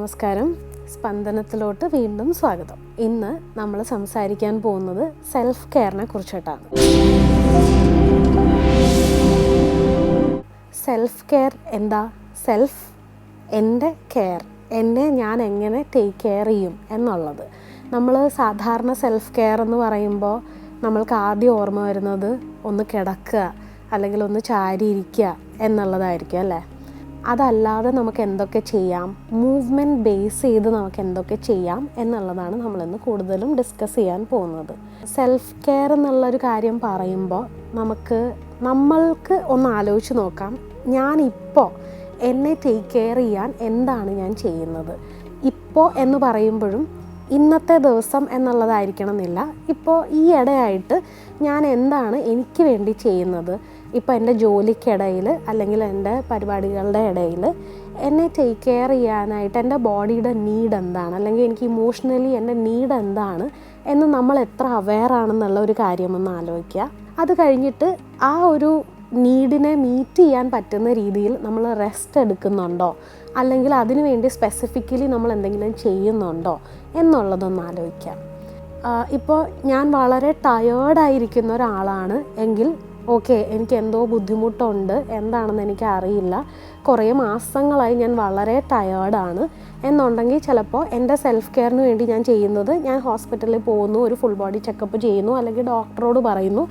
നമസ്കാരം. സ്പന്ദനത്തിലോട്ട് വീണ്ടും സ്വാഗതം. ഇന്ന് നമ്മൾ സംസാരിക്കാൻ പോകുന്നത് സെൽഫ് കെയറിനെ കുറിച്ചിട്ടാണ്. സെൽഫ് കെയർ എന്താ? സെൽഫ് എന്റെ കെയർ എന്നെ ഞാൻ എങ്ങനെ ടേക്ക് കെയർ ചെയ്യും എന്നുള്ളത്. നമ്മൾ സാധാരണ സെൽഫ് കെയർ എന്ന് പറയുമ്പോൾ നമ്മൾക്ക് ആദ്യം ഓർമ്മ വരുന്നത് ഒന്ന് കിടക്കുക അല്ലെങ്കിൽ ഒന്ന് ചാരി ഇരിക്കുക എന്നുള്ളതായിരിക്കും അല്ലേ? അതല്ലാതെ നമുക്ക് എന്തൊക്കെ ചെയ്യാം? മൂവ്മെന്റ് ബേസ് ചെയ്ത് നമുക്ക് എന്തൊക്കെ ചെയ്യാം? എന്നുള്ളതാണ് നമ്മളിന്ന് കൂടുതലും ഡിസ്കസ് ചെയ്യാൻ പോകുന്നത്. സെൽഫ് കെയർ എന്നുള്ളൊരു കാര്യം പറയുമ്പോൾ നമുക്ക് നമ്മൾക്ക് ഒന്ന് ആലോചിച്ച് നോക്കാം. ഞാനിപ്പോൾ എന്നെ ടേക്ക് കെയർ ചെയ്യാൻ എന്താണ് ഞാൻ ചെയ്യുന്നത്? ഇപ്പോൾ എന്ന് പറയുമ്പോഴും ഇന്നത്തെ ദിവസം എന്നുള്ളതായിരിക്കണം എന്നില്ല ഇപ്പോൾ ഈ ഇടയായിട്ട് ഞാൻ എന്താണ് എനിക്ക് വേണ്ടി ചെയ്യുന്നത്? ഇപ്പോൾ എന്റെ ജോലിക്കിടയിൽ അല്ലെങ്കിൽ എന്റെ പരിപാടികളുടെ ഇടയിൽ എന്നെ ടേക്ക് കെയർ ചെയ്യാനായിട്ട് എന്റെ ബോഡിയുടെ നീഡ് എന്താണ്? അല്ലെങ്കിൽ എനിക്ക് ഇമോഷണലി എന്റെ നീഡ് എന്താണ്? എന്ന് നമ്മൾ എത്ര അവെയർ ആണെന്നുള്ള ഒരു കാര്യമൊന്ന് ആലോചിക്കുക. അത് കഴിഞ്ഞിട്ട് ആ ഒരു നീഡിനെ മീറ്റ് ചെയ്യാൻ പറ്റുന്ന രീതിയിൽ നമ്മൾ റെസ്റ്റ് എടുക്കുന്നുണ്ടോ? അല്ലെങ്കിൽ അതിനുവേണ്ടി സ്പെസിഫിക്കലി നമ്മൾ എന്തെങ്കിലും ചെയ്യുന്നുണ്ടോ? എന്നുള്ളതൊന്ന് ആലോചിക്കാം ഇപ്പോൾ ഞാൻ വളരെ ടയേർഡായിരിക്കുന്ന ഒരാളാണ് എങ്കിൽ ഓക്കെ എനിക്ക് എന്തോ ബുദ്ധിമുട്ടുണ്ട്. എന്താണെന്ന് എനിക്ക് അറിയില്ല കുറേ മാസങ്ങളായി ഞാൻ വളരെ ടയേർഡാണ് എന്നുണ്ടെങ്കിൽ ചിലപ്പോൾ എന്റെ സെൽഫ് കെയറിന് വേണ്ടി ഞാൻ ചെയ്യുന്നത് ഞാൻ ഹോസ്പിറ്റലിൽ പോകുന്നു ഒരു ഫുൾ ബോഡി ചെക്കപ്പ് ചെയ്യുന്നു അല്ലെങ്കിൽ ഡോക്ടറോട് പറയുന്നു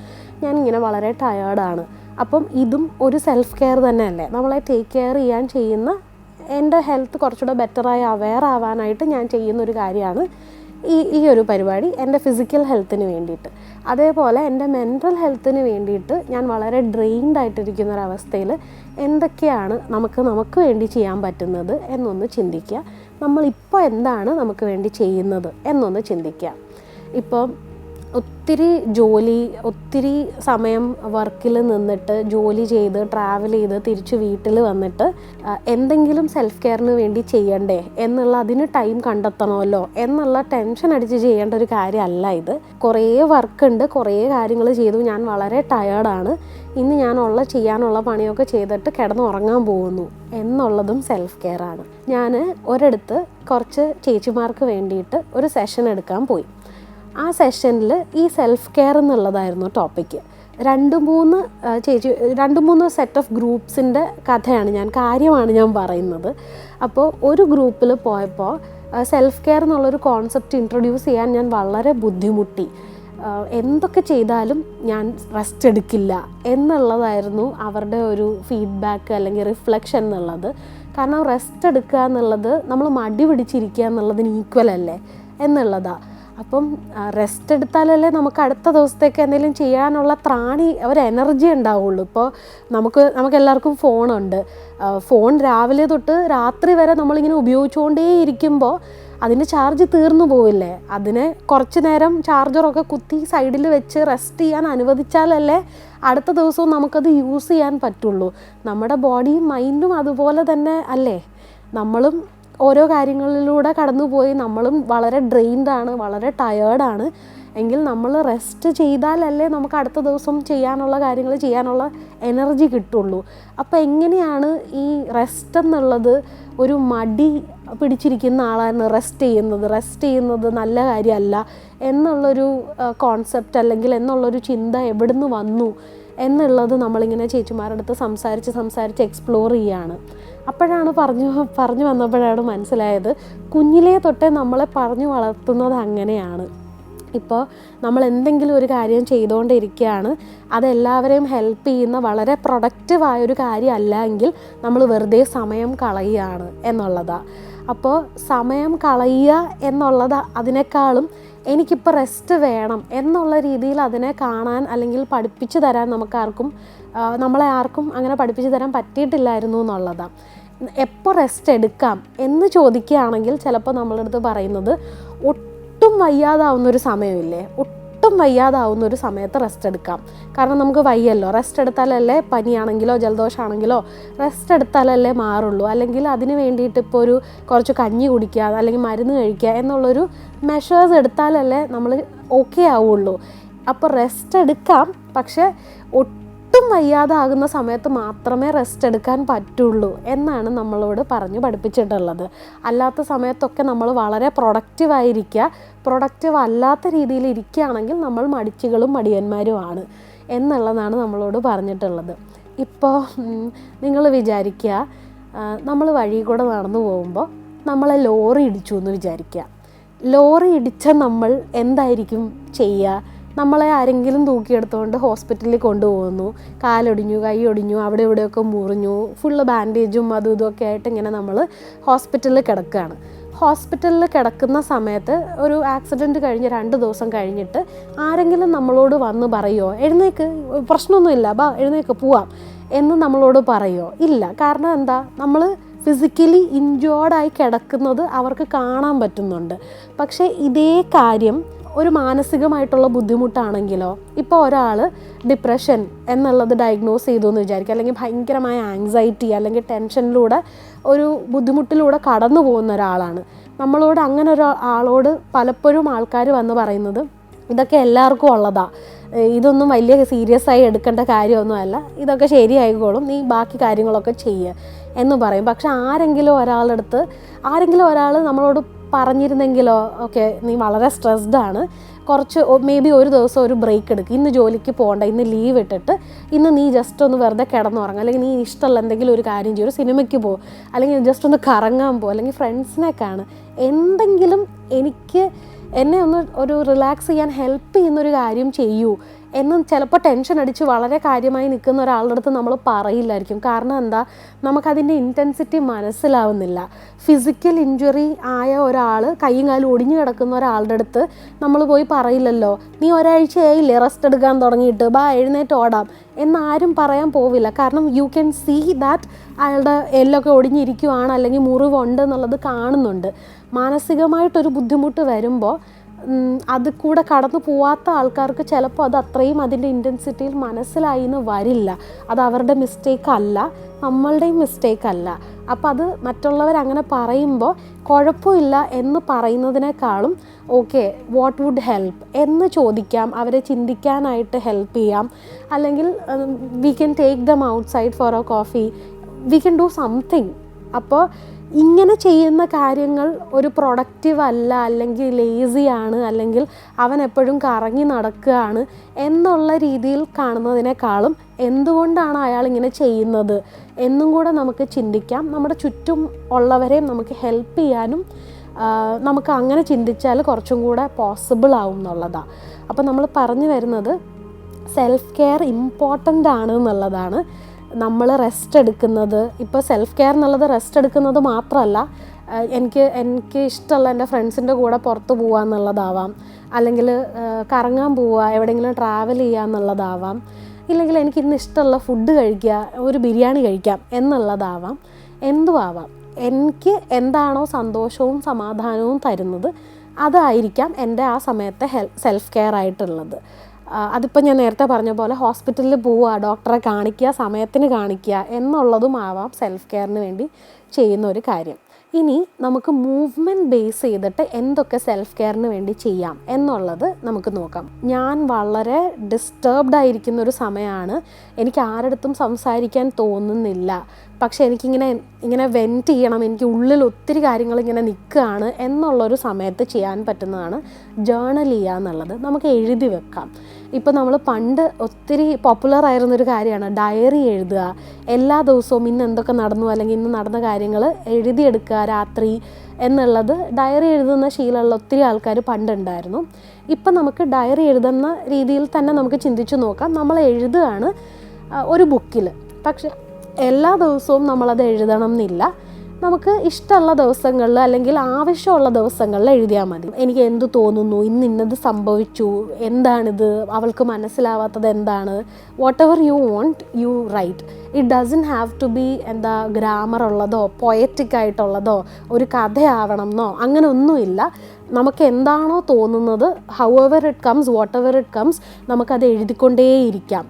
ഞാൻ ഇങ്ങനെ വളരെ ടയേർഡാണ് അപ്പം ഇതും ഒരു സെൽഫ് കെയർ തന്നെയല്ലേ? നമ്മളെ ടേക്ക് കെയർ ചെയ്യാൻ ചെയ്യുന്ന എന്റെ ഹെൽത്ത് കുറച്ചുകൂടെ ബെറ്ററായി അവെയർ ആവാനായിട്ട് ഞാൻ ചെയ്യുന്ന ഒരു കാര്യമാണ്. ഈ ഈ ഒരു പരിപാടി എന്റെ ഫിസിക്കൽ ഹെൽത്തിന് വേണ്ടിയിട്ട്. അതേപോലെ എന്റെ മെന്റൽ ഹെൽത്തിന് വേണ്ടിയിട്ട് ഞാൻ വളരെ ഡ്രെയിൻഡ് ആയിട്ടിരിക്കുന്ന ഒരവസ്ഥയിൽ എന്തൊക്കെയാണ് നമുക്ക് നമുക്ക് വേണ്ടി ചെയ്യാൻ പറ്റുന്നത് എന്നൊന്ന് ചിന്തിക്കുക. നമ്മളിപ്പോൾ എന്താണ് നമുക്ക് വേണ്ടി ചെയ്യുന്നത് എന്നൊന്ന് ചിന്തിക്കുക. ഇപ്പോൾ ഒത്തിരി ജോലി ഒത്തിരി സമയം വർക്കിൽ നിന്നിട്ട് ജോലി ചെയ്ത് ട്രാവൽ ചെയ്ത് തിരിച്ച് വീട്ടിൽ വന്നിട്ട് എന്തെങ്കിലും സെൽഫ് കെയറിന് വേണ്ടി ചെയ്യണ്ടേ? എന്നുള്ള അതിന് ടൈം കണ്ടെത്തണമല്ലോ? എന്നുള്ള ടെൻഷൻ അടിച്ച് ചെയ്യേണ്ട ഒരു കാര്യമല്ല ഇത്. കുറേ വർക്ക് ഉണ്ട് കുറേ കാര്യങ്ങൾ ചെയ്തു. ഞാൻ വളരെ ടയേർഡാണ് ഇന്ന് ഞാനുള്ള ചെയ്യാനുള്ള പണിയൊക്കെ ചെയ്തിട്ട് കിടന്നുറങ്ങാൻ പോകുന്നു എന്നുള്ളതും സെൽഫ് കെയർ ആണ്. ഞാൻ ഒരിടത്ത് കുറച്ച് ചേച്ചിമാർക്ക് വേണ്ടിയിട്ട് ഒരു സെഷൻ എടുക്കാൻ പോയി. ആ സെഷനിൽ ഈ സെൽഫ് കെയർ എന്നുള്ളതായിരുന്നു ടോപ്പിക്ക് രണ്ട് മൂന്ന് ചേച്ചി രണ്ട് മൂന്ന് സെറ്റ് ഓഫ് ഗ്രൂപ്പ്സിന്റെ കഥയാണ് ഞാൻ കാര്യമാണ് ഞാൻ പറയുന്നത്. അപ്പോൾ ഒരു ഗ്രൂപ്പിൽ പോയപ്പോൾ സെൽഫ് കെയർ എന്നുള്ളൊരു കോൺസെപ്റ്റ് ഇൻട്രൊഡ്യൂസ് ചെയ്യാൻ ഞാൻ വളരെ ബുദ്ധിമുട്ടി. എന്തൊക്കെ ചെയ്താലും ഞാൻ റെസ്റ്റ് എടുക്കില്ല എന്നുള്ളതായിരുന്നു അവരുടെ ഒരു ഫീഡ്ബാക്ക് അല്ലെങ്കിൽ റിഫ്ലക്ഷൻ എന്നുള്ളത്. കാരണം റെസ്റ്റ് എടുക്കുക എന്നുള്ളത് നമ്മൾ മടി പിടിച്ചിരിക്കുക എന്നുള്ളതിന് ഈക്വൽ അല്ലേ? എന്നുള്ളതാണ് അപ്പം റെസ്റ്റ് എടുത്താലല്ലേ നമുക്ക് അടുത്ത ദിവസത്തേക്ക് എന്തെങ്കിലും ചെയ്യാനുള്ള ത്രാണി ഒരു എനർജി ഉണ്ടാവുള്ളൂ. ഇപ്പോൾ നമുക്ക് നമുക്ക് എല്ലാവർക്കും ഫോണുണ്ട് ഫോൺ രാവിലെ തൊട്ട് രാത്രി വരെ നമ്മളിങ്ങനെ ഉപയോഗിച്ചുകൊണ്ടേ ഇരിക്കുമ്പോൾ അതിന്റെ ചാർജ് തീർന്നു പോവില്ലേ? അതിനെ കുറച്ച് നേരം ചാർജറൊക്കെ കുത്തി സൈഡിൽ വെച്ച് റെസ്റ്റ് ചെയ്യാൻ അനുവദിച്ചാലല്ലേ അടുത്ത ദിവസവും നമുക്കത് യൂസ് ചെയ്യാൻ പറ്റുള്ളൂ. നമ്മുടെ ബോഡിയും മൈൻഡും അതുപോലെ തന്നെ അല്ലേ? നമ്മളും ഓരോ കാര്യങ്ങളിലൂടെ കടന്നുപോയി നമ്മളും വളരെ ഡ്രെയിൻഡ് ആണ് വളരെ ടയേർഡാണ് എങ്കിൽ നമ്മൾ റെസ്റ്റ് ചെയ്താലല്ലേ നമുക്ക് അടുത്ത ദിവസം ചെയ്യാനുള്ള കാര്യങ്ങൾ ചെയ്യാനുള്ള എനർജി കിട്ടുള്ളൂ. അപ്പോൾ എങ്ങനെയാണ് ഈ റെസ്റ്റ് എന്നുള്ളത് ഒരു മടി പിടിച്ചിരിക്കുന്ന ആളാണ് റെസ്റ്റ് ചെയ്യുന്നത്. റെസ്റ്റ് ചെയ്യുന്നത് നല്ല കാര്യമല്ല. എന്നുള്ളൊരു കോൺസെപ്റ്റ് അല്ലെങ്കിൽ എന്നുള്ളൊരു ചിന്ത എവിടുന്ന് വന്നു? എന്നുള്ളത് നമ്മളിങ്ങനെ ചേച്ചിമാരുടെ അടുത്ത് സംസാരിച്ച് സംസാരിച്ച് എക്സ്പ്ലോർ ചെയ്യാണ്. അപ്പോഴാണ് പറഞ്ഞു പറഞ്ഞു വന്നപ്പോഴാണ് മനസ്സിലായത് കുഞ്ഞിലേ തൊട്ടേ നമ്മളെ പറഞ്ഞു വളർത്തുന്നത് അങ്ങനെയാണ്. ഇപ്പോൾ നമ്മൾ എന്തെങ്കിലും ഒരു കാര്യം ചെയ്തുകൊണ്ടിരിക്കുകയാണ്. അതെല്ലാവരെയും ഹെൽപ്പ് ചെയ്യുന്ന വളരെ പ്രൊഡക്റ്റീവായൊരു കാര്യമല്ല എങ്കിൽ നമ്മൾ വെറുതെ സമയം കളയുകയാണ് എന്നുള്ളതാണ് അപ്പോൾ സമയം കളയുക എന്നുള്ളത് അതിനേക്കാളും എനിക്കിപ്പോൾ റെസ്റ്റ് വേണം എന്നുള്ള രീതിയിൽ അതിനെ കാണാൻ അല്ലെങ്കിൽ പഠിപ്പിച്ചു തരാൻ നമുക്കാർക്കും നമ്മളെ ആർക്കും അങ്ങനെ പഠിപ്പിച്ചു തരാൻ പറ്റിയിട്ടില്ലായിരുന്നു എന്നുള്ളതാണ് എപ്പോൾ റെസ്റ്റ് എടുക്കാം എന്ന് ചോദിക്കുകയാണെങ്കിൽ ചിലപ്പോൾ നമ്മളടുത്ത് പറയുന്നത് ഒട്ടും വയ്യാതാവുന്നൊരു സമയമില്ലേ? ഒട്ടും വയ്യാതാവുന്ന ഒരു സമയത്ത് റെസ്റ്റ് എടുക്കാം. കാരണം നമുക്ക് വയ്യല്ലോ. റെസ്റ്റ് എടുത്താലല്ലേ പനിയാണെങ്കിലോ ജലദോഷമാണെങ്കിലോ റെസ്റ്റ് എടുത്താലല്ലേ മാറുള്ളൂ. അല്ലെങ്കിൽ അതിന് വേണ്ടിയിട്ട് ഇപ്പോൾ ഒരു കുറച്ച് കഞ്ഞി കുടിക്കുക അല്ലെങ്കിൽ മരുന്ന് കഴിക്കുക എന്നുള്ളൊരു മെഷേഴ്സ് എടുത്താലല്ലേ നമ്മൾ ഓക്കെ ആവുള്ളൂ. അപ്പോൾ റെസ്റ്റ് എടുക്കാം. പക്ഷേ ഒട്ടും ഒട്ടും വയ്യാതാകുന്ന സമയത്ത് മാത്രമേ റെസ്റ്റ് എടുക്കാൻ പറ്റുള്ളൂ എന്നാണ് നമ്മളോട് പറഞ്ഞു പഠിപ്പിച്ചിട്ടുള്ളത്. അല്ലാത്ത സമയത്തൊക്കെ നമ്മൾ വളരെ പ്രൊഡക്റ്റീവായിരിക്കുക പ്രൊഡക്റ്റീവ് അല്ലാത്ത രീതിയിൽ ഇരിക്കുകയാണെങ്കിൽ നമ്മൾ മടിച്ചുകളും മടിയന്മാരുമാണ് എന്നുള്ളതാണ് നമ്മളോട് പറഞ്ഞിട്ടുള്ളത്. ഇപ്പോൾ നിങ്ങൾ വിചാരിക്കുക നമ്മൾ വഴി കൂടെ നടന്നു പോകുമ്പോൾ നമ്മളെ ലോറി ഇടിച്ചു എന്ന് വിചാരിക്കുക. ലോറി ഇടിച്ച നമ്മൾ എന്തായിരിക്കും ചെയ്യുക? നമ്മളെ ആരെങ്കിലും തൂക്കിയെടുത്തുകൊണ്ട് ഹോസ്പിറ്റലിൽ കൊണ്ടുപോകുന്നു. കാലൊടിഞ്ഞു കൈ ഒടിഞ്ഞു അവിടെ ഇവിടെയൊക്കെ മുറിഞ്ഞു ഫുള്ള് ബാൻഡേജും അതും ഇതുമൊക്കെ ആയിട്ട് ഇങ്ങനെ നമ്മൾ ഹോസ്പിറ്റലിൽ കിടക്കുകയാണ്. ഹോസ്പിറ്റലിൽ കിടക്കുന്ന സമയത്ത് ഒരു ആക്സിഡന്റ് കഴിഞ്ഞ് രണ്ട് ദിവസം കഴിഞ്ഞിട്ട് ആരെങ്കിലും നമ്മളോട് വന്ന് പറയുമോ എഴുന്നേക്ക് പ്രശ്നമൊന്നുമില്ല ബാ എഴുന്നേക്ക് പോവാം എന്ന് നമ്മളോട് പറയുമോ ഇല്ല. കാരണം എന്താ? നമ്മൾ ഫിസിക്കലി ഇൻജോർഡായി കിടക്കുന്നത് അവർക്ക് കാണാൻ പറ്റുന്നുണ്ട്. പക്ഷേ ഇതേ കാര്യം ഒരു മാനസികമായിട്ടുള്ള ബുദ്ധിമുട്ടാണെങ്കിലോ ഇപ്പോൾ ഒരാൾ ഡിപ്രഷൻ എന്നുള്ളത് ഡയഗ്നോസ് ചെയ്തു എന്ന് വിചാരിക്കുക അല്ലെങ്കിൽ ഭയങ്കരമായ ആങ്സൈറ്റി അല്ലെങ്കിൽ ടെൻഷനിലൂടെ ഒരു ബുദ്ധിമുട്ടിലൂടെ കടന്നു പോകുന്ന ഒരാളാണ്. നമ്മളോട് അങ്ങനെ ഒരു ആളോട് പലപ്പോഴും ആൾക്കാർ വന്ന് പറയുന്നത് ഇതൊക്കെ എല്ലാവർക്കും ഉള്ളതാ. ഇതൊന്നും വലിയ സീരിയസ് ആയി എടുക്കേണ്ട കാര്യമൊന്നുമല്ല ഇതൊക്കെ ശരിയായിക്കോളും. നീ ബാക്കി കാര്യങ്ങളൊക്കെ ചെയ്യുക എന്ന് പറയും. പക്ഷെ ആരെങ്കിലും ഒരാളെടുത്ത് ആരെങ്കിലും ഒരാൾ നമ്മളോട് പറഞ്ഞിരുന്നെങ്കിലോ ഓക്കെ നീ വളരെ സ്ട്രെസ്ഡ് ആണ്. കുറച്ച് മേ ബി ഒരു ദിവസം ഒരു ബ്രേക്ക് എടുക്കുക ഇന്ന് ജോലിക്ക് പോകണ്ട ഇന്ന് ലീവ് ഇട്ടിട്ട് ഇന്ന് നീ ജസ്റ്റ് ഒന്ന് വെറുതെ കിടന്നുറങ്ങുക അല്ലെങ്കിൽ നീ ഇഷ്ടമുള്ള എന്തെങ്കിലും ഒരു കാര്യം ചെയ്യും ഒരു സിനിമയ്ക്ക് പോകും അല്ലെങ്കിൽ ജസ്റ്റ് ഒന്ന് കറങ്ങാൻ പോകും അല്ലെങ്കിൽ ഫ്രണ്ട്സിനെ കാണും. എന്തെങ്കിലും എനിക്ക് എന്നെ ഒന്ന് ഒരു റിലാക്സ് ചെയ്യാൻ ഹെൽപ്പ് ചെയ്യുന്നൊരു കാര്യം ചെയ്യൂ. എന്നും ചിലപ്പോൾ ടെൻഷൻ അടിച്ച് വളരെ കാര്യമായി നിൽക്കുന്ന ഒരാളുടെ അടുത്ത് നമ്മൾ പറയില്ലായിരിക്കും. കാരണം എന്താ? നമുക്കതിന്റെ ഇന്റൻസിറ്റി മനസ്സിലാവുന്നില്ല. ഫിസിക്കൽ ഇഞ്ചുറി ആയ ഒരാൾ കൈയും കാലും ഒടിഞ്ഞു കിടക്കുന്ന ഒരാളുടെ അടുത്ത് നമ്മൾ പോയി പറയില്ലല്ലോ. നീ ഒരാഴ്ചയായില്ലേ റെസ്റ്റ് എടുക്കാൻ തുടങ്ങിയിട്ട്? ബാ എഴുന്നേറ്റ് ഓടാം. എന്നാരും പറയാൻ പോവില്ല. കാരണം യു ക്യാൻ സീ ദാറ്റ് അയാളുടെ എല്ലൊക്കെ ഒടിഞ്ഞിരിക്കുവാണ് അല്ലെങ്കിൽ മുറിവുണ്ട് എന്നുള്ളത് കാണുന്നുണ്ട്. മാനസികമായിട്ടൊരു ബുദ്ധിമുട്ട് വരുമ്പോൾ അത് കൂടെ കടന്നു പോവാത്ത ആൾക്കാർക്ക് ചിലപ്പോൾ അത് അത്രയും അതിന്റെ ഇന്റൻസിറ്റിയിൽ മനസ്സിലായി എന്ന് വരില്ല. അത് അവരുടെ മിസ്റ്റേക്ക് അല്ല നമ്മളുടെയും മിസ്റ്റേക്ക് അല്ല. അപ്പോൾ അത് മറ്റുള്ളവർ അങ്ങനെ പറയുമ്പോൾ കുഴപ്പമില്ല എന്ന് പറയുന്നതിനേക്കാളും ഓക്കെ വാട്ട് വുഡ് ഹെൽപ്പ് എന്ന് ചോദിക്കാം അവരെ ചിന്തിക്കാനായിട്ട് ഹെൽപ്പ് ചെയ്യാം. അല്ലെങ്കിൽ we can take them outside for a coffee we can do something അപ്പോൾ ഇങ്ങനെ ചെയ്യുന്ന കാര്യങ്ങൾ ഒരു പ്രൊഡക്റ്റീവ് അല്ല അല്ലെങ്കിൽ ലേസിയാണ് അല്ലെങ്കിൽ അവൻ എപ്പോഴും കറങ്ങി നടക്കുകയാണ് എന്നുള്ള രീതിയിൽ കാണുന്നതിനേക്കാളും എന്തുകൊണ്ടാണ് അയാൾ ഇങ്ങനെ ചെയ്യുന്നത് എന്നും കൂടെ നമുക്ക് ചിന്തിക്കാം. നമ്മുടെ ചുറ്റും ഉള്ളവരെയും നമുക്ക് ഹെൽപ്പ് ചെയ്യാനും നമുക്ക് അങ്ങനെ ചിന്തിച്ചാൽ കുറച്ചും കൂടെ പോസിബിൾ ആവും എന്നുള്ളതാണ് അപ്പോൾ നമ്മൾ പറഞ്ഞു വരുന്നത് സെൽഫ് കെയർ ഇമ്പോർട്ടന്റ് ആണ് എന്നുള്ളതാണ്. നമ്മൾ റെസ്റ്റ് എടുക്കുന്നത് ഇപ്പോൾ സെൽഫ് കെയർ എന്നുള്ളത് റെസ്റ്റ് എടുക്കുന്നത് മാത്രമല്ല എനിക്ക് എനിക്ക് ഇഷ്ടമുള്ള എന്റെ ഫ്രണ്ട്സിന്റെ കൂടെ പുറത്ത് പോകുക എന്നുള്ളതാവാം. അല്ലെങ്കിൽ കറങ്ങാൻ പോവുക എവിടെയെങ്കിലും ട്രാവൽ ചെയ്യുക എന്നുള്ളതാവാം. ഇല്ലെങ്കിൽ എനിക്ക് ഇന്ന് ഇഷ്ടമുള്ള ഫുഡ് കഴിക്കുക ഒരു ബിരിയാണി കഴിക്കാം എന്നുള്ളതാവാം. എന്തുമാവാം എനിക്ക് എന്താണോ സന്തോഷവും സമാധാനവും തരുന്നത് അതായിരിക്കാം എന്റെ ആ സമയത്തെ ഹെൽ സെൽഫ് കെയർ ആയിട്ടുള്ളത്. അതിപ്പോൾ ഞാൻ നേരത്തെ പറഞ്ഞ പോലെ ഹോസ്പിറ്റലിൽ പോവുക ഡോക്ടറെ കാണിക്കുക സമയത്തിന് കാണിക്കുക എന്നുള്ളതും ആവാം സെൽഫ് കെയറിന് വേണ്ടി ചെയ്യുന്ന ഒരു കാര്യം. ഇനി നമുക്ക് മൂവ്മെന്റ് ബേസ് ചെയ്തിട്ട് എന്തൊക്കെ സെൽഫ് കെയറിന് വേണ്ടി ചെയ്യാം എന്നുള്ളത് നമുക്ക് നോക്കാം. ഞാൻ വളരെ ഡിസ്റ്റർബ്ഡ് ആയിരിക്കുന്ന ഒരു സമയമാണ് എനിക്ക് ആരടുത്തും സംസാരിക്കാൻ തോന്നുന്നില്ല. പക്ഷേ എനിക്കിങ്ങനെ ഇങ്ങനെ വെന്റ് ചെയ്യണം എനിക്ക് ഉള്ളിൽ ഒത്തിരി കാര്യങ്ങൾ ഇങ്ങനെ നിൽക്കുകയാണ് എന്നുള്ളൊരു സമയത്ത് ചെയ്യാൻ പറ്റുന്നതാണ് ജേണൽ ചെയ്യുക എന്നുള്ളത്. നമുക്ക് എഴുതി വെക്കാം. ഇപ്പോൾ നമ്മൾ പണ്ട് ഒത്തിരി പോപ്പുലർ ആയിരുന്നൊരു കാര്യമാണ് ഡയറി എഴുതുക. എല്ലാ ദിവസവും ഇന്ന് എന്തൊക്കെ നടന്നു അല്ലെങ്കിൽ ഇന്ന് നടന്ന കാര്യങ്ങൾ എഴുതിയെടുക്കുക രാത്രി എന്നുള്ളത് ഡയറി എഴുതുന്ന ശീലമുള്ള ഒത്തിരി ആൾക്കാർ പണ്ടുണ്ടായിരുന്നു. ഇപ്പം നമുക്ക് ഡയറി എഴുതുന്ന രീതിയിൽ തന്നെ നമുക്ക് ചിന്തിച്ചു നോക്കാം. നമ്മൾ എഴുതുകയാണ് ഒരു ബുക്കിൽ പക്ഷെ എല്ലാ ദിവസവും നമ്മളത് എഴുതണം എന്നില്ല. നമുക്ക് ഇഷ്ടമുള്ള ദിവസങ്ങളിൽ അല്ലെങ്കിൽ ആവശ്യമുള്ള ദിവസങ്ങളിൽ എഴുതിയാൽ മതി. എനിക്ക് എന്ത് തോന്നുന്നു? ഇന്ന് ഇന്നത് സംഭവിച്ചു. എന്താണിത്? അവൾക്ക് മനസ്സിലാവാത്തത് എന്താണ്? Whatever you want you write it doesn't have to be എന്താ ഗ്രാമർ ഉള്ളതോ പൊയറ്റിക് ആയിട്ടുള്ളതോ ഒരു കഥയാവണം എന്നോ അങ്ങനെ ഒന്നുമില്ല. നമുക്ക് എന്താണോ തോന്നുന്നത് however it comes whatever it comes നമുക്കത് എഴുതിക്കൊണ്ടേയിരിക്കാം.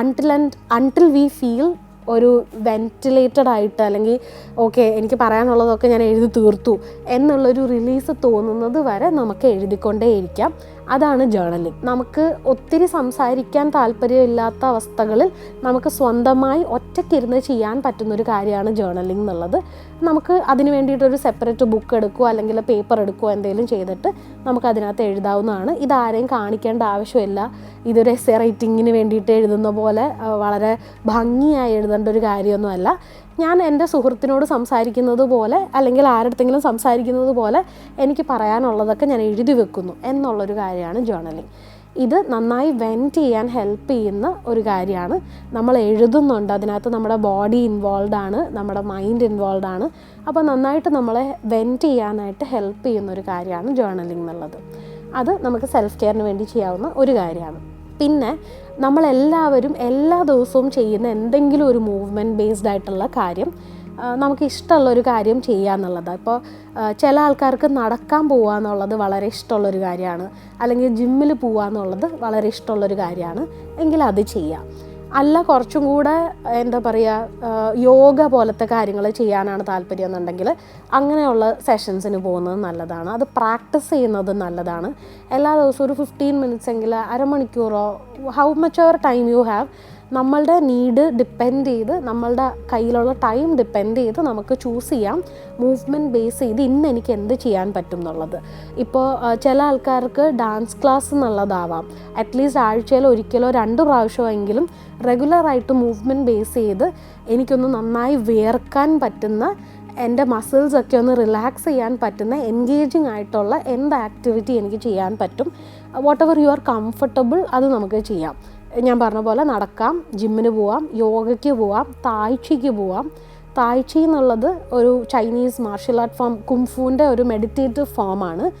Until and until we feel ഒരു വെന്റിലേറ്റഡ് ആയിട്ട് അല്ലെങ്കിൽ ഓക്കെ എനിക്ക് പറയാനുള്ളതൊക്കെ ഞാൻ എഴുതി തീർത്തു എന്നുള്ളൊരു റിലീസ് തോന്നുന്നത് വരെ നമുക്ക് എഴുതിക്കൊണ്ടേയിരിക്കാം. അതാണ് ജേർണലിംഗ് നമുക്ക് ഒത്തിരി സംസാരിക്കാൻ താല്പര്യമില്ലാത്ത അവസ്ഥകളിൽ നമുക്ക് സ്വന്തമായി ഒറ്റയ്ക്കിരുന്ന് ചെയ്യാൻ പറ്റുന്നൊരു കാര്യമാണ് ജേർണലിംഗ് എന്നുള്ളത്. നമുക്ക് അതിന് വേണ്ടിയിട്ടൊരു സെപ്പറേറ്റ് ബുക്ക് എടുക്കുകയോ അല്ലെങ്കിൽ പേപ്പർ എടുക്കുകയോ എന്തെങ്കിലും ചെയ്തിട്ട് നമുക്ക് അതിനകത്ത് എഴുതാവുന്നതാണ്. ഇതാരെയും കാണിക്കേണ്ട ആവശ്യമില്ല. ഇതൊരു എസ് എ റൈറ്റിങ്ങിന് വേണ്ടിയിട്ട് എഴുതുന്ന പോലെ വളരെ ഭംഗിയായി എഴുതേണ്ട ഒരു കാര്യമൊന്നുമല്ല. ഞാൻ എന്റെ സുഹൃത്തിനോട് സംസാരിക്കുന്നത് പോലെ അല്ലെങ്കിൽ ആരടുത്തെങ്കിലും സംസാരിക്കുന്നത് പോലെ എനിക്ക് പറയാനുള്ളതൊക്കെ ഞാൻ എഴുതി വെക്കുന്നു എന്നുള്ളൊരു കാര്യമാണ് ജേർണലിങ് ഇത് നന്നായി വെന്റ് ചെയ്യാൻ ഹെൽപ്പ് ചെയ്യുന്ന ഒരു കാര്യമാണ്. നമ്മൾ എഴുതുന്നുണ്ട് അതിനകത്ത് നമ്മുടെ ബോഡി ഇൻവോൾവ് ആണ് നമ്മുടെ മൈൻഡ് ഇൻവോൾവ് ആണ്. അപ്പോൾ നന്നായിട്ട് നമ്മളെ വെന്റ് ചെയ്യാനായിട്ട് ഹെൽപ്പ് ചെയ്യുന്ന ഒരു കാര്യമാണ് ജേർണലിംഗ് എന്നുള്ളത്. അത് നമുക്ക് സെൽഫ് കെയറിന് വേണ്ടി ചെയ്യാവുന്ന ഒരു കാര്യമാണ്. പിന്നെ നമ്മളെല്ലാവരും എല്ലാ ദിവസവും ചെയ്യുന്ന എന്തെങ്കിലും ഒരു മൂവ്മെന്റ് ബേസ്ഡ് ആയിട്ടുള്ള കാര്യം നമുക്ക് ഇഷ്ടമുള്ള ഒരു കാര്യം ചെയ്യുക എന്നുള്ളത്. ഇപ്പോൾ ചില ആൾക്കാർക്ക് നടക്കാൻ പോവുക എന്നുള്ളത് വളരെ ഇഷ്ടമുള്ളൊരു കാര്യമാണ്. അല്ലെങ്കിൽ ജിമ്മിൽ പോവുക എന്നുള്ളത് വളരെ ഇഷ്ടമുള്ളൊരു കാര്യമാണ്. എങ്കിൽ അത് ചെയ്യാം അല്ല കുറച്ചും കൂടെ എന്താ പറയുക യോഗ പോലത്തെ കാര്യങ്ങൾ ചെയ്യാനാണ് താല്പര്യം എന്നുണ്ടെങ്കിൽ അങ്ങനെയുള്ള സെഷൻസിന് പോകുന്നത് നല്ലതാണ്. അത് പ്രാക്ടീസ് ചെയ്യുന്നത് നല്ലതാണ്. എല്ലാ ദിവസവും ഒരു ഫിഫ്റ്റീൻ മിനിറ്റ്സ് എങ്കിൽ അരമണിക്കൂറോ how much ever time you have നമ്മളുടെ നീഡ് ഡിപ്പെൻഡ് ചെയ്ത് നമ്മളുടെ കയ്യിലുള്ള ടൈം ഡിപ്പെൻഡ് ചെയ്ത് നമുക്ക് ചൂസ് ചെയ്യാം മൂവ്മെന്റ് ബേസ് ചെയ്ത് ഇന്ന് എനിക്ക് എന്ത് ചെയ്യാൻ പറ്റും എന്നുള്ളത്. ഇപ്പോൾ ചില ആൾക്കാർക്ക് ഡാൻസ് ക്ലാസ് എന്നുള്ളതാവാം അറ്റ്ലീസ്റ്റ് ആഴ്ചയിൽ ഒരിക്കലോ രണ്ട് പ്രാവശ്യമെങ്കിലും റെഗുലറായിട്ട് മൂവ്മെന്റ് ബേസ് ചെയ്ത് എനിക്കൊന്ന് നന്നായി വിയർക്കാൻ പറ്റുന്ന എന്റെ മസിൽസൊക്കെ ഒന്ന് റിലാക്സ് ചെയ്യാൻ പറ്റുന്ന എൻഗേജിങ് ആയിട്ടുള്ള എന്ത് ആക്ടിവിറ്റി എനിക്ക് ചെയ്യാൻ പറ്റും. Whatever you are comfortable അത് നമുക്ക് ചെയ്യാം. ഞാൻ പറഞ്ഞ പോലെ നടക്കാം ജിമ്മിന് പോവാം യോഗയ്ക്ക് പോവാം താഴ്ചയ്ക്ക് പോവാം. താഴ്ച എന്നുള്ളത് ഒരു ചൈനീസ് മാർഷ്യൽ ആർട്ട് ഫോം കുംഫുവിന്റെ ഒരു മെഡിറ്റേറ്റീവ് ഫോമാണ്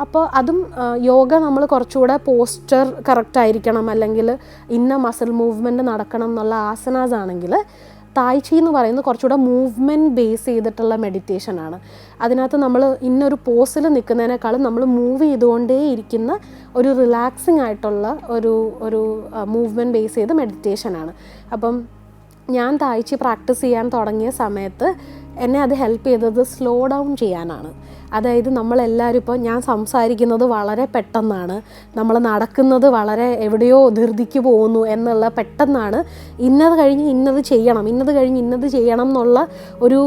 അപ്പോൾ അതും യോഗ നമ്മൾ കുറച്ചുകൂടെ പോസ്റ്റർ കറക്റ്റ് ആയിരിക്കണം അല്ലെങ്കിൽ ഇന്ന മസിൽ മൂവ്മെന്റ് നടക്കണം എന്നുള്ള ആസനാസ് ആണെങ്കിൽ തായ്ചി എന്ന് പറയുന്നത് കുറച്ചുകൂടെ മൂവ്മെന്റ് ബേസ് ചെയ്തിട്ടുള്ള മെഡിറ്റേഷനാണ് അതിനകത്ത് നമ്മൾ ഇന്നൊരു പോസിൽ നിൽക്കുന്നതിനേക്കാളും നമ്മൾ മൂവ് ചെയ്തുകൊണ്ടേ ഇരിക്കുന്ന ഒരു റിലാക്സിങ് ആയിട്ടുള്ള ഒരു ഒരു മൂവ്മെന്റ് ബേസ് ചെയ്ത മെഡിറ്റേഷനാണ് അപ്പം ഞാൻ തായ്ച്ചി പ്രാക്ടീസ് ചെയ്യാൻ തുടങ്ങിയ സമയത്ത് എന്നെ അത് ഹെൽപ്പ് ചെയ്തത് സ്ലോ ഡൗൺ ചെയ്യാനാണ്. അതായത് നമ്മളെല്ലാവരും ഇപ്പോൾ ഞാൻ സംസാരിക്കുന്നത് വളരെ പെട്ടെന്നാണ്. നമ്മൾ നടക്കുന്നത് വളരെ എവിടെയോ ധൃതിക്ക് പോകുന്നു എന്നുള്ള പെട്ടെന്നാണ്. ഇന്നത് കഴിഞ്ഞ് ഇന്നത് ചെയ്യണം ഇന്നത് കഴിഞ്ഞ് ഇന്നത് ചെയ്യണം എന്നുള്ള ഒരു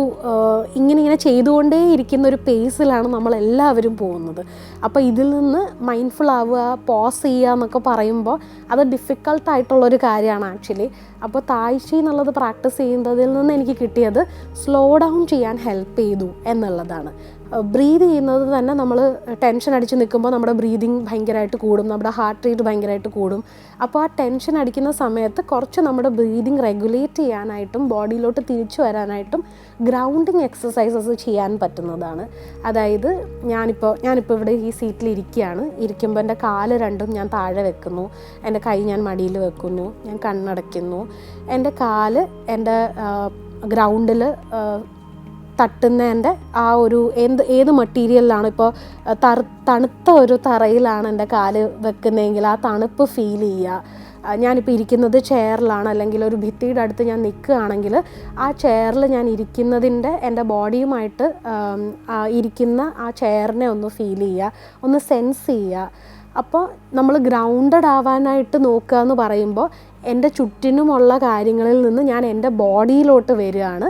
ഇങ്ങനെ ഇങ്ങനെ ചെയ്തുകൊണ്ടേ ഇരിക്കുന്ന ഒരു പേസിലാണ് നമ്മളെല്ലാവരും പോകുന്നത്. അപ്പോൾ ഇതിൽ നിന്ന് മൈൻഡ്ഫുൾ ആവുക പോസ് ചെയ്യുക എന്നൊക്കെ പറയുമ്പോൾ അത് ഡിഫിക്കൾട്ടായിട്ടുള്ളൊരു കാര്യമാണ് ആക്ച്വലി അപ്പോൾ താഴ്ച എന്നുള്ളത് പ്രാക്ടീസ് ചെയ്യുന്നതിൽ നിന്ന് എനിക്ക് കിട്ടിയത് സ്ലോ ഡൗൺ ചെയ്യാൻ ഹെൽപ്പ് ചെയ്തു എന്നുള്ളതാണ്. ബ്രീത് ചെയ്യുന്നത് തന്നെ നമ്മൾ ടെൻഷൻ അടിച്ച് നിൽക്കുമ്പോൾ നമ്മുടെ ബ്രീതിങ് ഭയങ്കരമായിട്ട് കൂടും നമ്മുടെ ഹാർട്ട് റേറ്റ് ഭയങ്കരമായിട്ട് കൂടും. അപ്പോൾ ആ ടെൻഷൻ അടിക്കുന്ന സമയത്ത് കുറച്ച് നമ്മുടെ ബ്രീതിങ് റെഗുലേറ്റ് ചെയ്യാനായിട്ടും ബോഡിയിലോട്ട് തിരിച്ചു വരാനായിട്ടും ഗ്രൗണ്ടിങ് എക്സസൈസസ് ചെയ്യാൻ പറ്റുന്നതാണ്. അതായത് ഞാനിപ്പോൾ ഞാനിപ്പോൾ ഇവിടെ ഈ സീറ്റിൽ ഇരിക്കുകയാണ്. ഇരിക്കുമ്പോൾ എന്റെ കാൽ രണ്ടും ഞാൻ താഴെ വെക്കുന്നു. എന്റെ കൈ ഞാൻ മടിയിൽ വെക്കുന്നു. ഞാൻ കണ്ണടയ്ക്കുന്നു. എന്റെ കാൽ എന്റെ ഗ്രൗണ്ടിൽ തട്ടുന്നതിന്റെ ആ ഒരു എന്ത് ഏത് മെറ്റീരിയലിലാണ് ഇപ്പോൾ തറ തണുത്ത ഒരു തറയിലാണ് എന്റെ കാൽ വെക്കുന്നതെങ്കിൽ ആ തണുപ്പ് ഫീൽ ചെയ്യുക. ഞാനിപ്പോൾ ഇരിക്കുന്നത് ചെയറിലാണ് അല്ലെങ്കിൽ ഒരു ഭിത്തിയുടെ അടുത്ത് ഞാൻ നിൽക്കുകയാണെങ്കിൽ ആ ചെയറിൽ ഞാൻ ഇരിക്കുന്നതിന്റെ എന്റെ ബോഡിയുമായിട്ട് ഇരിക്കുന്ന ആ ചെയറിനെ ഒന്ന് ഫീൽ ചെയ്യുക. ഒന്ന് സെൻസ് ചെയ്യുക. അപ്പോൾ നമ്മൾ ഗ്രൗണ്ടഡ് ആവാനായിട്ട് നോക്കുക എന്ന് പറയുമ്പോൾ എന്റെ ചുറ്റിനുമുള്ള കാര്യങ്ങളിൽ നിന്ന് ഞാൻ എന്റെ ബോഡിയിലോട്ട് വരികയാണ്.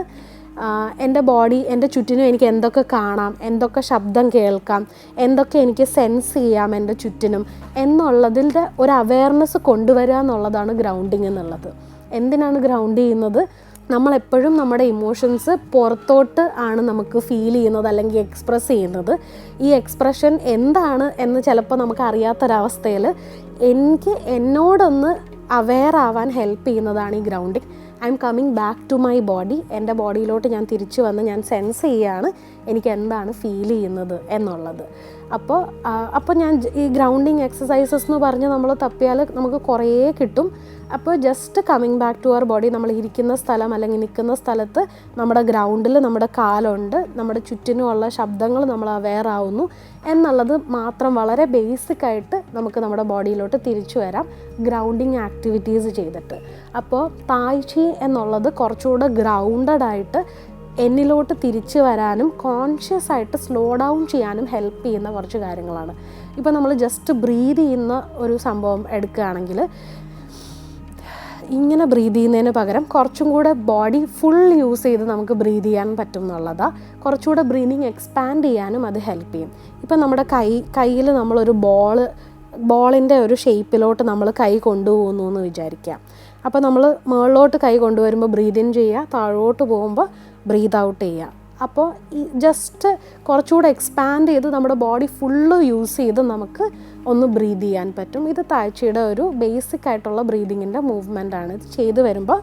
എന്റെ ബോഡി എന്റെ ചുറ്റിനും എനിക്ക് എന്തൊക്കെ കാണാം എന്തൊക്കെ ശബ്ദം കേൾക്കാം എന്തൊക്കെ എനിക്ക് സെൻസ് ചെയ്യാം എന്റെ ചുറ്റിനും എന്നുള്ളതിന്റെ ഒരു അവയർനെസ് കൊണ്ടുവരിക എന്നുള്ളതാണ് ഗ്രൗണ്ടിങ് എന്നുള്ളത്. എന്തിനാണ് ഗ്രൗണ്ട് ചെയ്യുന്നത്? നമ്മളെപ്പോഴും നമ്മുടെ ഇമോഷൻസ് പുറത്തോട്ട് ആണ് നമുക്ക് ഫീൽ ചെയ്യുന്നത് അല്ലെങ്കിൽ എക്സ്പ്രസ് ചെയ്യുന്നത്. ഈ എക്സ്പ്രഷൻ എന്താണ് എന്ന് ചിലപ്പോൾ നമുക്ക് അറിയാത്തൊരവസ്ഥയിൽ എനിക്ക് എന്നോടൊന്ന് അവെയർ ആവാൻ ഹെൽപ്പ് ചെയ്യുന്നതാണ് ഈ grounding I'm coming back to my body എന്റെ ബോഡിയിലോട്ട് ഞാൻ തിരിച്ചു വന്ന് ഞാൻ സെൻസ് ചെയ്യുകയാണ് എനിക്ക് എന്താണ് ഫീൽ ചെയ്യുന്നത് എന്നുള്ളത്. അപ്പോൾ അപ്പോൾ ഞാൻ ഈ ഗ്രൗണ്ടിങ് എക്സസൈസസ് എന്ന് പറഞ്ഞ് നമ്മൾ തപ്പിയാൽ നമുക്ക് കുറേ കിട്ടും. അപ്പോൾ just coming back to our body നമ്മൾ ഇരിക്കുന്ന സ്ഥലം അല്ലെങ്കിൽ നിൽക്കുന്ന സ്ഥലത്ത് നമ്മുടെ ഗ്രൗണ്ടിൽ നമ്മുടെ കാലുണ്ട് നമ്മുടെ ചുറ്റിനുമുള്ള ശബ്ദങ്ങൾ നമ്മൾ അവെയർ ആവുന്നു എന്നുള്ളത് മാത്രം വളരെ ബേസിക് ആയിട്ട് നമുക്ക് നമ്മുടെ ബോഡിയിലോട്ട് തിരിച്ചു വരാം ഗ്രൗണ്ടിങ് ആക്ടിവിറ്റീസ് ചെയ്തിട്ട്. അപ്പോൾ തായ്ച്ചി എന്നുള്ളത് കുറച്ചുകൂടെ ഗ്രൗണ്ടഡ് ആയിട്ട് എന്നിലോട്ട് തിരിച്ചു വരാനും കോൺഷ്യസ് ആയിട്ട് സ്ലോ ഡൗൺ ചെയ്യാനും ഹെൽപ്പ് ചെയ്യുന്ന കുറച്ച് കാര്യങ്ങളാണ്. ഇപ്പോൾ നമ്മൾ ജസ്റ്റ് ബ്രീത് ചെയ്യുന്ന ഒരു സംഭവം എടുക്കുകയാണെങ്കിൽ ഇങ്ങനെ ബ്രീത് ചെയ്യുന്നതിന് പകരം കുറച്ചും കൂടെ ബോഡി ഫുൾ യൂസ് ചെയ്ത് നമുക്ക് ബ്രീത് ചെയ്യാൻ പറ്റും എന്നുള്ളതാണ് കുറച്ചുകൂടെ ബ്രീതിങ് എക്സ്പാൻഡ് ചെയ്യാനും അത് ഹെൽപ്പ് ചെയ്യും. ഇപ്പം നമ്മുടെ കൈ കയ്യിൽ നമ്മളൊരു ബോൾ ബോളിന്റെ ഒരു ഷേപ്പിലോട്ട് നമ്മൾ കൈ കൊണ്ടുപോകുന്നു എന്ന് വിചാരിക്കാം. അപ്പോൾ നമ്മൾ മുകളിലോട്ട് കൈ കൊണ്ടുവരുമ്പോൾ ബ്രീതിങ് ചെയ്യുക താഴോട്ട് പോകുമ്പോൾ ബ്രീത് ഔട്ട് ചെയ്യുക അപ്പോൾ ഈ ജസ്റ്റ് കുറച്ചുകൂടെ എക്സ്പാൻഡ് ചെയ്ത് നമ്മുടെ ബോഡി ഫുള്ള് യൂസ് ചെയ്ത് നമുക്ക് ഒന്ന് ബ്രീത് ചെയ്യാൻ പറ്റും. ഇത് താഴ്ചയുടെ ഒരു ബേസിക് ആയിട്ടുള്ള ബ്രീതിങ്ങിന്റെ മൂവ്മെന്റ് ആണ്. ഇത് ചെയ്തു വരുമ്പോൾ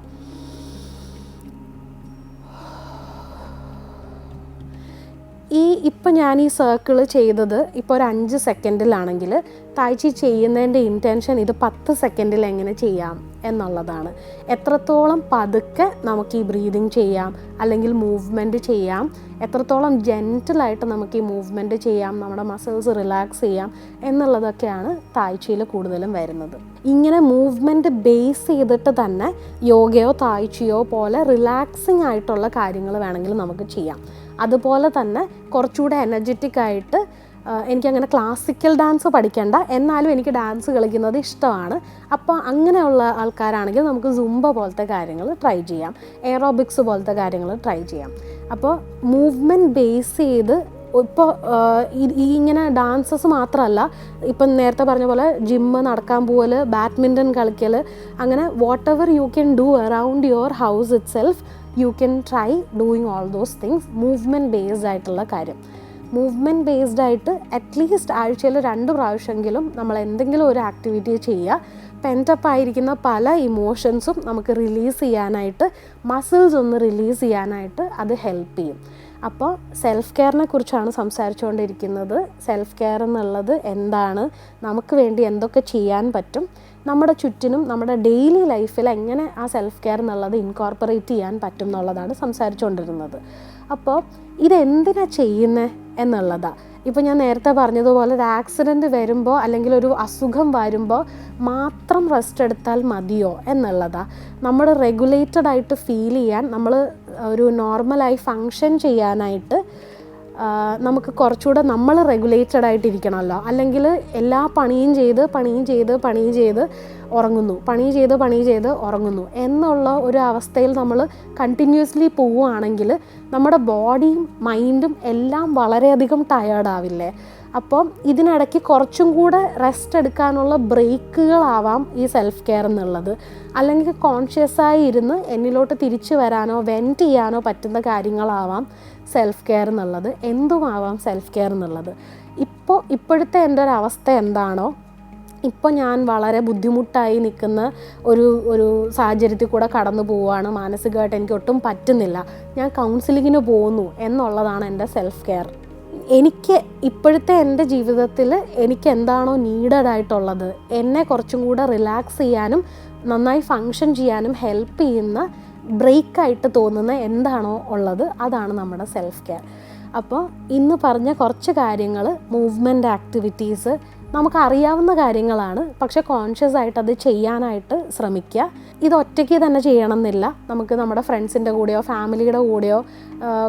ഈ ഇപ്പം ഞാൻ ഈ സർക്കിൾ ചെയ്തത് ഇപ്പോൾ ഒരു അഞ്ച് സെക്കൻഡിലാണെങ്കിൽ താഴ്ച ചെയ്യുന്നതിന്റെ ഇന്റൻഷൻ ഇത് പത്ത് സെക്കൻഡിൽ എങ്ങനെ ചെയ്യാം എന്നുള്ളതാണ്. എത്രത്തോളം പതുക്കെ നമുക്ക് ഈ ബ്രീതിങ് ചെയ്യാം അല്ലെങ്കിൽ മൂവ്മെന്റ് ചെയ്യാം എത്രത്തോളം ജെന്റലായിട്ട് നമുക്ക് ഈ മൂവ്മെന്റ് ചെയ്യാം നമ്മുടെ മസിൽസ് റിലാക്സ് ചെയ്യാം എന്നുള്ളതൊക്കെയാണ് താഴ്ചയിൽ കൂടുതലും വരുന്നത്. ഇങ്ങനെ മൂവ്മെന്റ് ബേസ് ചെയ്തിട്ട് തന്നെ യോഗയോ താഴ്ചയോ പോലെ റിലാക്സിങ് ആയിട്ടുള്ള കാര്യങ്ങൾ വേണമെങ്കിൽ നമുക്ക് ചെയ്യാം. അതുപോലെ തന്നെ കുറച്ചുകൂടെ എനർജറ്റിക് ആയിട്ട് എനിക്കങ്ങനെ ക്ലാസിക്കൽ ഡാൻസ് പഠിക്കേണ്ട. എന്നാലും എനിക്ക് ഡാൻസ് കളിക്കുന്നത് ഇഷ്ടമാണ്. അപ്പോൾ അങ്ങനെയുള്ള ആൾക്കാരാണെങ്കിൽ നമുക്ക് സുംബ പോലത്തെ കാര്യങ്ങൾ ട്രൈ ചെയ്യാം. എയറോബിക്സ് പോലത്തെ കാര്യങ്ങൾ ട്രൈ ചെയ്യാം. അപ്പോൾ മൂവ്മെന്റ് ബേസ് ചെയ്ത് ഇപ്പോൾ ഈ ഇങ്ങനെ ഡാൻസസ് മാത്രമല്ല ഇപ്പം നേരത്തെ പറഞ്ഞ പോലെ ജിമ്മ് നടക്കാൻ പോകൽ ബാഡ്മിന്റൺ കളിക്കൽ അങ്ങനെ whatever you can do around your house itself you can try doing all those things movement based ആയിട്ടുള്ള കാര്യം. മൂവ്മെന്റ് ബേസ്ഡ് ആയിട്ട് അറ്റ്ലീസ്റ്റ് ആഴ്ചയിൽ രണ്ട് പ്രാവശ്യമെങ്കിലും നമ്മൾ എന്തെങ്കിലും ഒരു ആക്ടിവിറ്റി ചെയ്യുക. പെന്റപ്പ് ആയിരിക്കുന്ന പല ഇമോഷൻസും നമുക്ക് റിലീസ് ചെയ്യാനായിട്ട് മസിൽസ് ഒന്ന് റിലീസ് ചെയ്യാനായിട്ട് അത് ഹെൽപ്പ് ചെയ്യും. അപ്പോൾ സെൽഫ് കെയറിനെ കുറിച്ചാണ് സംസാരിച്ചുകൊണ്ടിരിക്കുന്നത്. സെൽഫ് കെയർ എന്നുള്ളത് എന്താണ്? നമുക്ക് വേണ്ടി എന്തൊക്കെ ചെയ്യാൻ പറ്റും? നമ്മുടെ ചുറ്റിനും നമ്മുടെ ഡെയിലി ലൈഫിൽ എങ്ങനെ ആ സെൽഫ് കെയർ എന്നുള്ളത് ഇൻകോർപ്പറേറ്റ് ചെയ്യാൻ പറ്റും എന്നുള്ളതാണ് സംസാരിച്ചുകൊണ്ടിരുന്നത്. അപ്പോൾ ഇതെന്തിനാ ചെയ്യുന്നത് എന്നുള്ളതാണ് ഇപ്പോൾ ഞാൻ നേരത്തെ പറഞ്ഞതുപോലെ ഒരു ആക്സിഡന്റ് വരുമ്പോൾ അല്ലെങ്കിൽ ഒരു അസുഖം വരുമ്പോൾ മാത്രം റെസ്റ്റ് എടുത്താൽ മതിയോ എന്നുള്ളതാണ് നമ്മൾ റെഗുലേറ്റഡ് ആയിട്ട് ഫീൽ ചെയ്യാൻ നമ്മൾ ഒരു നോർമലായി ഫങ്ഷൻ ചെയ്യാനായിട്ട് നമുക്ക് കുറച്ചുകൂടെ നമ്മൾ റെഗുലേറ്റഡ് ആയിട്ടിരിക്കണമല്ലോ. അല്ലെങ്കിൽ എല്ലാ പണിയും ചെയ്ത് പണിയും ചെയ്ത് പണിയും ചെയ്ത് ഉറങ്ങുന്നു. പണി ചെയ്ത് പണി ചെയ്ത് ഉറങ്ങുന്നു. എന്നുള്ള ഒരു അവസ്ഥയിൽ നമ്മൾ കണ്ടിന്യൂസ്ലി പോവുകയാണെങ്കിൽ നമ്മുടെ ബോഡിയും മൈൻഡും എല്ലാം വളരെയധികം ടയേർഡാവില്ലേ അപ്പം ഇതിനിടയ്ക്ക് കുറച്ചും കൂടെ റെസ്റ്റ് എടുക്കാനുള്ള ബ്രേക്കുകളാവാം ഈ സെൽഫ് കെയർ എന്നുള്ളത്. അല്ലെങ്കിൽ കോൺഷ്യസ് ആയി ഇരുന്ന് എന്നിലോട്ട് തിരിച്ചു വരാനോ വെന്റ് ചെയ്യാനോ പറ്റുന്ന കാര്യങ്ങളാവാം. സെൽഫ് കെയർ എന്നുള്ളത് എന്തുമാവാം സെൽഫ് കെയർ എന്നുള്ളത്. ഇപ്പോൾ ഇപ്പോഴത്തെ എന്റെ ഒരു അവസ്ഥ എന്താണോ ഇപ്പോൾ ഞാൻ വളരെ ബുദ്ധിമുട്ടായി നിൽക്കുന്ന ഒരു ഒരു സാഹചര്യത്തിൽ കൂടെ കടന്നു പോവുകയാണ്. മാനസികമായിട്ട് എനിക്ക് ഒട്ടും പറ്റുന്നില്ല. ഞാൻ കൗൺസിലിങ്ങിന് പോകുന്നു എന്നുള്ളതാണ് എന്റെ സെൽഫ് കെയർ എനിക്ക് ഇപ്പോഴത്തെ എന്റെ ജീവിതത്തിൽ എനിക്ക് എന്താണോ നീഡഡ് ആയിട്ടുള്ളത് എന്നെ കുറച്ചും കൂടെ റിലാക്സ് ചെയ്യാനും നന്നായി ഫങ്ഷൻ ചെയ്യാനും ഹെൽപ്പ് ചെയ്യുന്ന ബ്രേക്കായിട്ട് തോന്നുന്ന എന്താണോ ഉള്ളത് അതാണ് നമ്മുടെ സെൽഫ് കെയർ അപ്പോൾ ഇന്ന് പറഞ്ഞ കുറച്ച് കാര്യങ്ങൾ മൂവ്മെന്റ് ആക്ടിവിറ്റീസ് നമുക്കറിയാവുന്ന കാര്യങ്ങളാണ്. പക്ഷെ കോൺഷ്യസ് ആയിട്ട് അത് ചെയ്യാനായിട്ട് ശ്രമിക്കുക. ഇത് ഒറ്റയ്ക്ക് തന്നെ ചെയ്യണമെന്നില്ല. നമുക്ക് നമ്മുടെ ഫ്രണ്ട്സിന്റെ കൂടെയോ ഫാമിലിയുടെ കൂടെയോ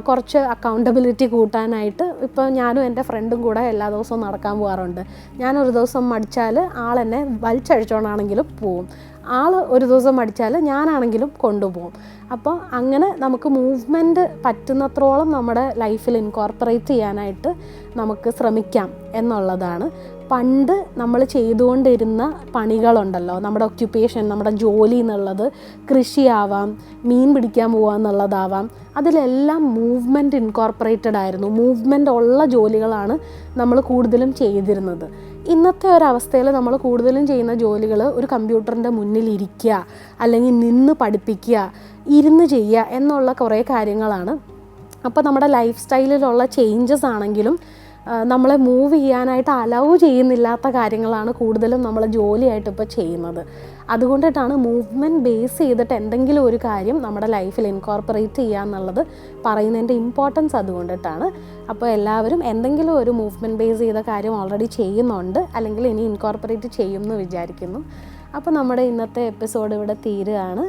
കുറച്ച് അക്കൗണ്ടബിലിറ്റി കൂട്ടാനായിട്ട് ഇപ്പോൾ ഞാനും എന്റെ ഫ്രണ്ടും കൂടെ എല്ലാ ദിവസവും നടക്കാൻ പോകാറുണ്ട് ഞാനൊരു ദിവസം മടിച്ചാൽ ആളെന്നെ വലിച്ചഴിച്ചോണ്ടാണെങ്കിലും പോവും. ആൾ ഒരു ദിവസം മടിച്ചാൽ ഞാനാണെങ്കിലും കൊണ്ടുപോകും. അപ്പോൾ അങ്ങനെ നമുക്ക് മൂവ്മെന്റ് പറ്റുന്നത്രോളം നമ്മുടെ ലൈഫിൽ ഇൻകോർപ്പറേറ്റ് ചെയ്യാനായിട്ട് നമുക്ക് ശ്രമിക്കാം എന്നുള്ളതാണ്. പണ്ട് നമ്മൾ ചെയ്തുകൊണ്ടിരുന്ന പണികളുണ്ടല്ലോ. നമ്മുടെ ഒക്യുപ്പേഷൻ നമ്മുടെ ജോലി എന്നുള്ളത് കൃഷിയാവാം മീൻ പിടിക്കാൻ പോവുക എന്നുള്ളതാവാം. അതിലെല്ലാം മൂവ്മെന്റ് ഇൻകോർപ്പറേറ്റഡ് ആയിരുന്നു. മൂവ്മെന്റ് ഉള്ള ജോലികളാണ് നമ്മൾ കൂടുതലും ചെയ്തിരുന്നത്. ഇന്നത്തെ ഒരവസ്ഥയിൽ നമ്മൾ കൂടുതലും ചെയ്യുന്ന ജോലികൾ ഒരു കമ്പ്യൂട്ടറിന്റെ മുന്നിൽ ഇരിക്കുക അല്ലെങ്കിൽ നിന്ന് പഠിപ്പിക്കുക ഇരുന്ന് ചെയ്യുക എന്നുള്ള കുറേ കാര്യങ്ങളാണ്. അപ്പോൾ നമ്മുടെ ലൈഫ് സ്റ്റൈലിലുള്ള ചേഞ്ചസ് ആണെങ്കിലും നമ്മളെ മൂവ് ചെയ്യാനായിട്ട് അലൗ ചെയ്യുന്നില്ലാത്ത കാര്യങ്ങളാണ് കൂടുതലും നമ്മൾ ജോലിയായിട്ട് ഇപ്പോൾ ചെയ്യുന്നത്. അതുകൊണ്ടിട്ടാണ് മൂവ്മെന്റ് ബേസ് ചെയ്തിട്ട് എന്തെങ്കിലും ഒരു കാര്യം നമ്മുടെ ലൈഫിൽ ഇൻകോർപ്പറേറ്റ് ചെയ്യുക എന്നുള്ളത് പറയുന്നതിന്റെ ഇമ്പോർട്ടൻസ് അതുകൊണ്ടിട്ടാണ്. അപ്പോൾ എല്ലാവരും എന്തെങ്കിലും ഒരു മൂവ്മെന്റ് ബേസ് ചെയ്ത കാര്യം ഓൾറെഡി ചെയ്യുന്നുണ്ട് അല്ലെങ്കിൽ ഇനി ഇൻകോർപ്പറേറ്റ് ചെയ്യും എന്ന് വിചാരിക്കുന്നു. അപ്പോൾ നമ്മുടെ ഇന്നത്തെ എപ്പിസോഡ് ഇവിടെ തീരുകയാണ്.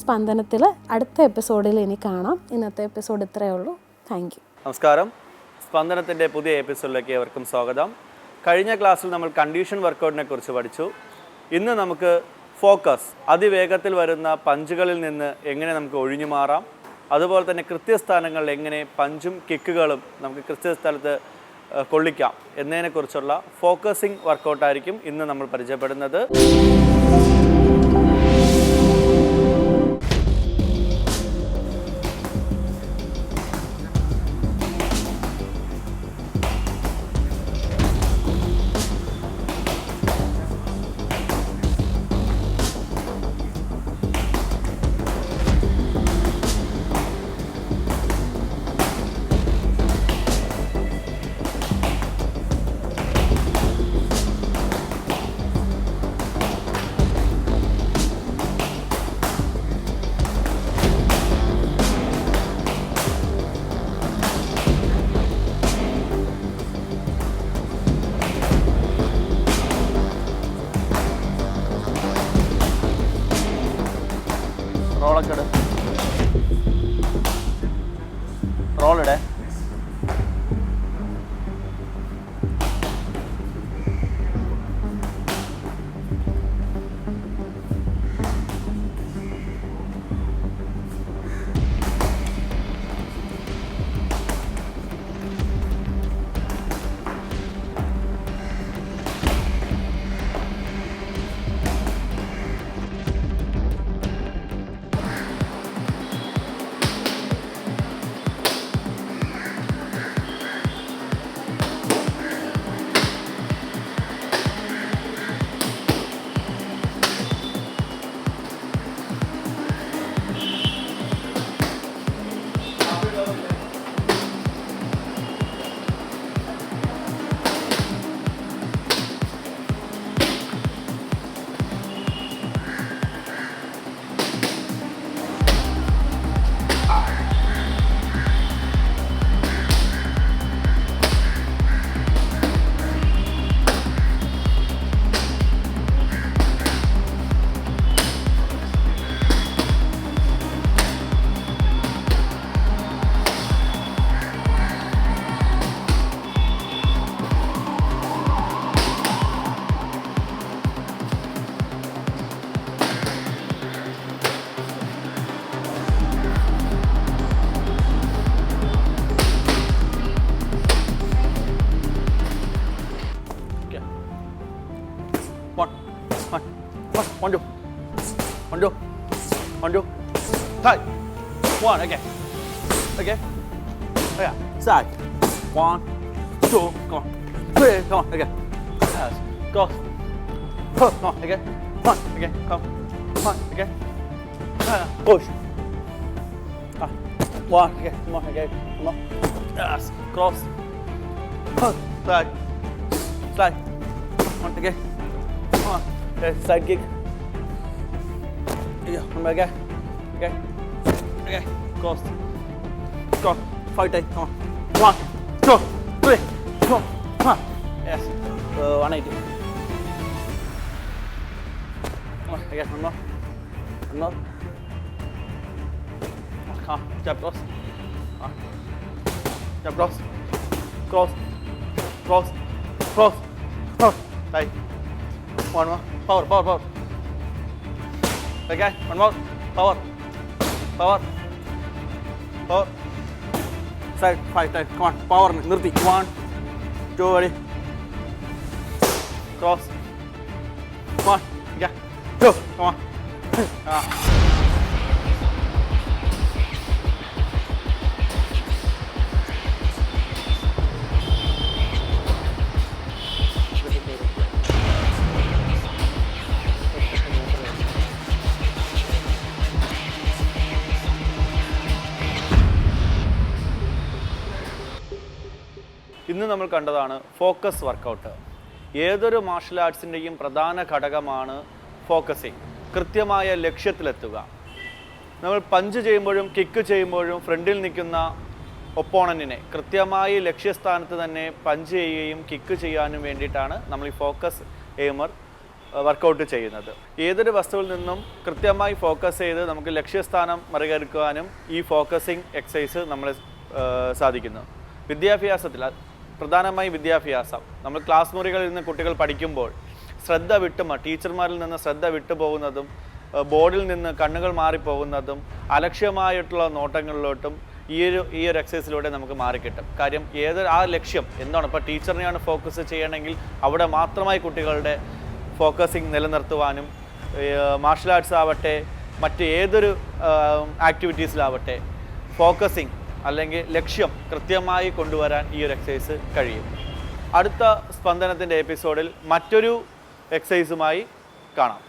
സ്പന്ദനത്തിൽ അടുത്ത എപ്പിസോഡിൽ ഇനി കാണാം. ഇന്നത്തെ എപ്പിസോഡ് ഇത്രയേ ഉള്ളൂ. താങ്ക് നമസ്കാരം. സ്പന്ദനത്തിന്റെ പുതിയ എപ്പിസോഡിലേക്ക് ഏവർക്കും സ്വാഗതം. കഴിഞ്ഞ ക്ലാസ്സിൽ നമ്മൾ കണ്ടീഷൻ വർക്കൗട്ടിനെ കുറിച്ച് പഠിച്ചു. ഇന്ന് നമുക്ക് ഫോക്കസ് അതിവേഗത്തിൽ വരുന്ന പഞ്ചുകളിൽ നിന്ന് എങ്ങനെ നമുക്ക് ഒഴിഞ്ഞു മാറാം അതുപോലെ തന്നെ കൃത്യസ്ഥാനങ്ങളിൽ എങ്ങനെ പഞ്ചും കിക്കുകളും നമുക്ക് കൃത്യസ്ഥലത്ത് കൊള്ളിക്കാം എന്നതിനെക്കുറിച്ചുള്ള ഫോക്കസിംഗ് വർക്കൗട്ടായിരിക്കും ഇന്ന് നമ്മൾ പരിചയപ്പെടുന്നത്. One, again, again, yeah, side. One, two, come on, three, come on, again. Yes, go. Come on, again. One, again, come. One, again. Ah, Push. Ah, one, again, come on, again, come on. Yes, cross. Side. Slide. One again. Come on. Okay, side kick. Yeah, one more again. Okay. Okay. Cross. Go. Fight time. Come on. One, two, three, four, five. Yes. Uh, 180. Come on. Again. One more. One more. Come on. Jab cross. Come on. Jab cross. Cross. Cross. Cross. Cross. Đây. One more. Power, power, power. Okay, one more. Power. Power. Side, five, side. Come on. Power. നിർത്തി. One, two, ready. Cross. One. Yeah. Two. നമ്മൾ കണ്ടതാണ് focus workout. ഏതൊരു martial ആർട്സിന്റെയും പ്രധാന ഘടകമാണ് focusing. കൃത്യമായ ലക്ഷ്യത്തിലെത്തുക. നമ്മൾ punch ചെയ്യുമ്പോഴും കിക്ക് ചെയ്യുമ്പോഴും ഫ്രണ്ടിൽ നിൽക്കുന്ന ഒപ്പോണന്റിനെ കൃത്യമായി ലക്ഷ്യസ്ഥാനത്ത് തന്നെ പഞ്ച് ചെയ്യുകയും കിക്ക് ചെയ്യാനും വേണ്ടിയിട്ടാണ് നമ്മൾ ഈ ഫോക്കസ് എയ്മർ വർക്കൗട്ട് ചെയ്യുന്നത്. ഏതൊരു വസ്തുവിൽ നിന്നും കൃത്യമായി ഫോക്കസ് ചെയ്ത് നമുക്ക് ലക്ഷ്യസ്ഥാനം മറികടക്കുവാനും ഈ ഫോക്കസിങ് എക്സസൈസ് നമ്മളെ സാധിക്കുന്നു. വിദ്യാഭ്യാസത്തിൽ പ്രധാനമായും വിദ്യാഭ്യാസം. നമ്മൾ ക്ലാസ് മുറികളിൽ നിന്ന് കുട്ടികൾ പഠിക്കുമ്പോൾ ശ്രദ്ധ വിട്ടുമ ടീച്ചർമാരിൽ നിന്ന് ശ്രദ്ധ വിട്ടുപോകുന്നതും ബോർഡിൽ നിന്ന് കണ്ണുകൾ മാറിപ്പോകുന്നതും അലക്ഷ്യമായിട്ടുള്ള നോട്ടങ്ങളിലോട്ടും ഈ ഒരു ഈ ഒരു എക്സസൈസിലൂടെ നമുക്ക് മാറിക്കിട്ടും. കാര്യം ഏത് ആ ലക്ഷ്യം എന്താണ്? ഇപ്പോൾ ടീച്ചറിനെയാണ് ഫോക്കസ് ചെയ്യണമെങ്കിൽ അവിടെ മാത്രമായി കുട്ടികളുടെ ഫോക്കസിങ് നിലനിർത്തുവാനും മാർഷൽ ആർട്സ് ആവട്ടെ മറ്റ് ഏതൊരു ആക്ടിവിറ്റീസിലാവട്ടെ ഫോക്കസിങ് അല്ലെങ്കിൽ ലക്ഷ്യം കൃത്യമായി കൊണ്ടുവരാൻ ഈ ഒരു എക്സസൈസ് കഴിയും. അടുത്ത സ്പന്ദനത്തിന്റെ എപ്പിസോഡിൽ മറ്റൊരു എക്സസൈസുമായി കാണാം.